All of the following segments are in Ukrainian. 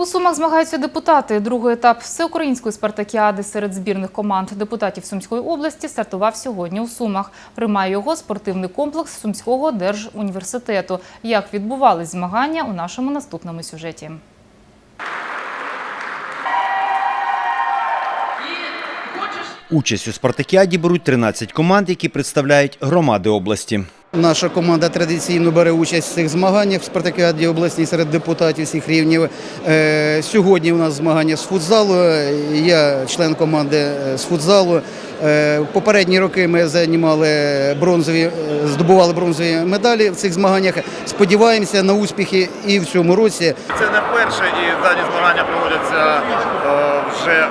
У Сумах змагаються депутати. Другий етап всеукраїнської спартакіади серед збірних команд депутатів Сумської області стартував сьогодні у Сумах. Приймає його спортивний комплекс Сумського держуніверситету. Як відбувались змагання у нашому наступному сюжеті. Участь у спартакіаді беруть 13 команд, які представляють громади області. Наша команда традиційно бере участь в цих змаганнях в спартакіаді обласній серед депутатів всіх рівнів. Е, Сьогодні у нас змагання з футзалу. Я член команди е, з футзалу. Е, Попередні роки ми займали бронзові, е, здобували бронзові медалі в цих змаганнях. Сподіваємося на успіхи і в цьому році. Це не вперше, і дані змагання проводяться е, вже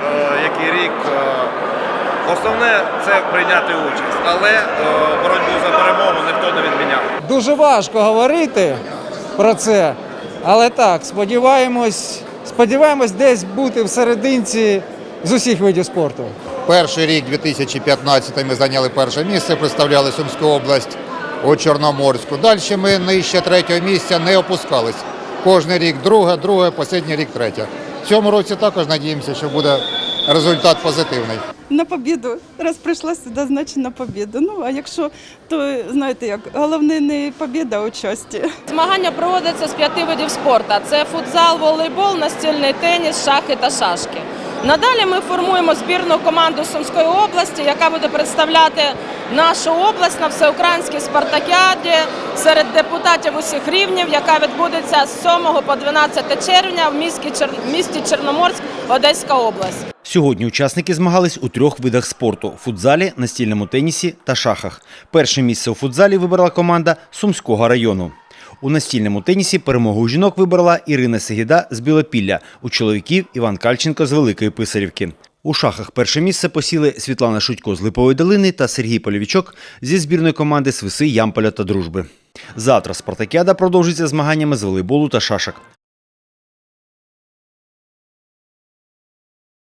Основне це прийняти участь, але е, боротьбу за перемогу ніхто не відміняв. Дуже важко говорити про це, але так, сподіваємось, сподіваємось десь бути в серединці з усіх видів спорту. Перший рік, 2015, ми зайняли перше місце, представляли Сумську область у Чорноморську. Далі ми нижче третього місця не опускались. Кожний рік друге, друге, останній рік третє. В цьому році також надіємося, що буде результат позитивний. На побіду. Раз прийшла сюди, значить на побіду. Ну а якщо, то знаєте як, головне не побіда, а участі. Змагання проводяться з п'яти видів спорту: це футзал, волейбол, настільний теніс, шахи та шашки. Надалі ми формуємо збірну команду Сумської області, яка буде представляти нашу область на всеукраїнській спартакіаді серед депутатів усіх рівнів, яка відбудеться з 7 по 12 червня в місті, Чорноморськ, Одеська область. Сьогодні учасники змагались у трьох видах спорту – футзалі, настільному тенісі та шахах. Перше місце у футзалі вибрала команда Сумського району. У настільному тенісі перемогу жінок вибрала Ірина Сегіда з Білопілля, у чоловіків Іван Кальченко з Великої Писарівки. У шахах перше місце посіли Світлана Шутько з Липової долини та Сергій Полівічок зі збірної команди Свиси, Ямполя та Дружби. Завтра спартакіада продовжиться змаганнями з волейболу та шашок.